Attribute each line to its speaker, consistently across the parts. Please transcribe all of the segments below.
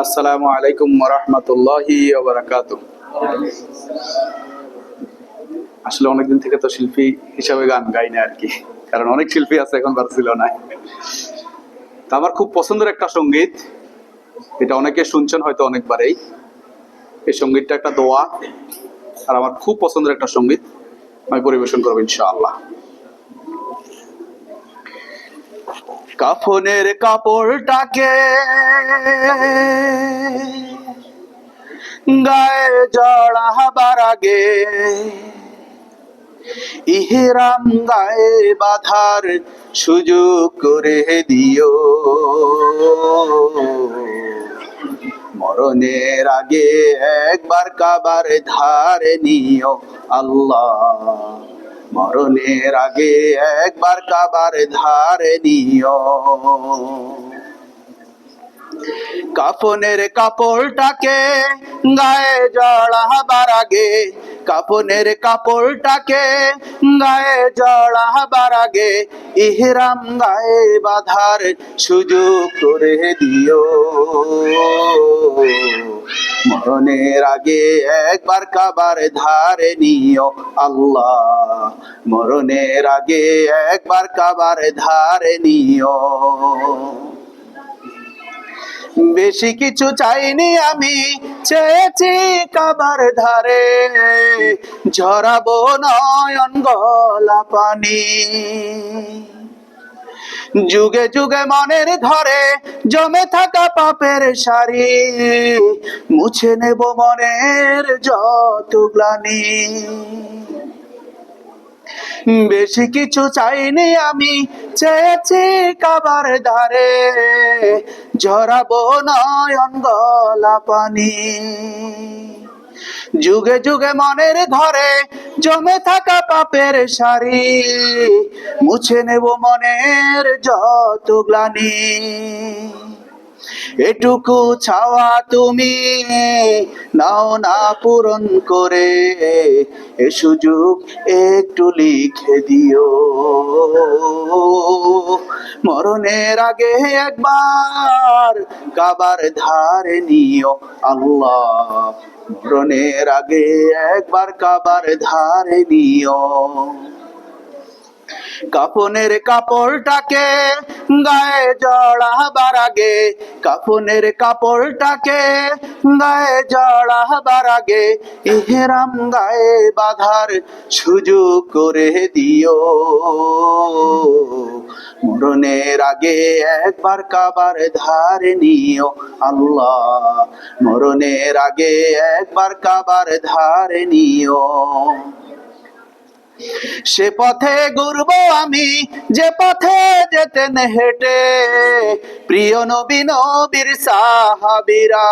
Speaker 1: আসসালামু আলাইকুম রহমতুল্লাহি আসলে অনেকদিন থেকে তো শিল্পী হিসাবে গান গাই না আর কি, কারণ অনেক শিল্পী আছে এখন বার্সিলোনায় তা আমার খুব পছন্দের একটা সংগীত, এটা অনেকে শুনছেন হয়তো অনেকবারেই। এই সঙ্গীতটা একটা দোয়া, আর আমার খুব পছন্দের একটা সংগীত, আমি পরিবেশন করব ইনশাআল্লাহ। কাফনের কাপড়টাকে গায়ে জড়াবার আগে ইহেরাম গায়ে বাধার সুযোগ করে দিও। মরণের আগে একবার কাবার ধারে নিও আল্লাহ। মরণের আগে একবার কাবার ধারে নিও। কাফনের কাপড়টাকে গায়ে জড়াবার আগে, কাফনের কাপড়টাকে গায়ে জড়াবার আগে ইহরাম গায়ে বাধার সুযোগ করে দিও। মরণের আগে একবার কাবার ধারে নিও আল্লাহ। মরণের আগে একবার কাবার ধারে নিও। বেশি কিছু চাইনি আমি, চেয়েছি কাবার ধারে। ঝরাবো নয়ন গলা পানি। যুগে যুগে মনের ধরে জমে থাকা পাপের সারি। মুছে নেব মনের যত গ্লানি। বেশি কিছু চাইনি আমি, চেয়েছি কাবার ধারে ঝরাবো নয়ন গলা পানি। যুগে যুগে মনের ধরে জমে থাকা পাপের সারি মুছে নেব মনের যত গ্লানি। এটুকু ছাওয়া তুমি নাও না পূরণ করে। এ সুযোগ একটু লিখে দিও। মরণের আগে একবার কাবার ধারে নিও আল্লাহ। মরণের আগে একবার কাবার ধারে নিও। কাফনের কাপড়টাকে গায়ে জড়াবার আগে, কাফনের কাপড়টাকে গায়ে জড়াবার আগে ইহরাম গায়ে বাধার সুযোগ করে দিও। মরণের আগে একবার কাবার ধারে নিও আল্লাহ। মরণের আগে একবার কাবার ধারে নিও। সে পথে ঘুরব আমি, যে পথে যেতেন হেঁটে। প্রিয় নবী নবীর সাহাবিরা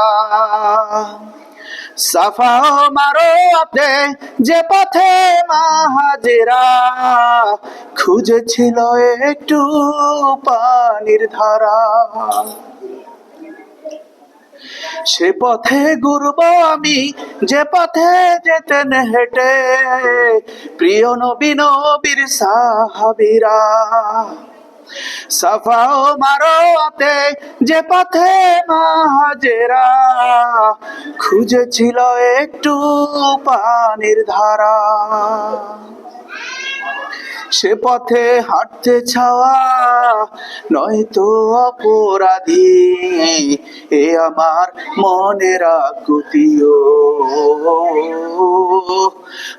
Speaker 1: সাফা মারো যে পথে মাহাজেরা খুঁজেছিল একটু পানির ধারা। সে পথে ঘুরব আমি, যে পথে যেতেন হেঁটে, প্রিয় নবী নবীর সাহাবিরা। সাফা ও মারোতে যে পথে মাহাজেরা খুঁজেছিল একটু পানির ধারা। সে পথে হাঁটতে ছাওয়া নয়তো অপরাধী। এ আমার মনের আকুতিও।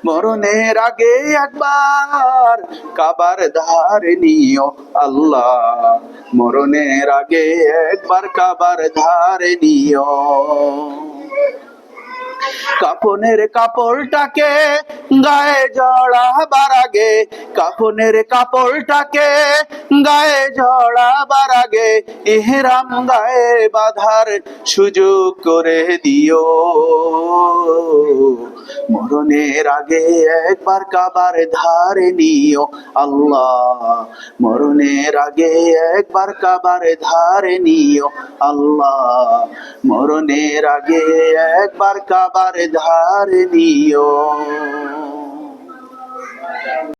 Speaker 1: মরণের আগে একবার কাবার ধারে নিও আল্লাহ। মরণের আগে একবার কাবার ধারে নিও। কাফনের কাপড়টাকে গায়ে জড়াবার আগে, কাফনের কাপড়টাকে গায়ে জড়াবার আগে ইহরাম গায়ে বাধার সুযোগ করে দিও। মরণের আগে একবার কাবার ধারে নিও আল্লাহ। মরণের আগে একবার কাবার ধারে নিও আল্লাহ। মরণের আগে একবার কাবার ধারে নিও।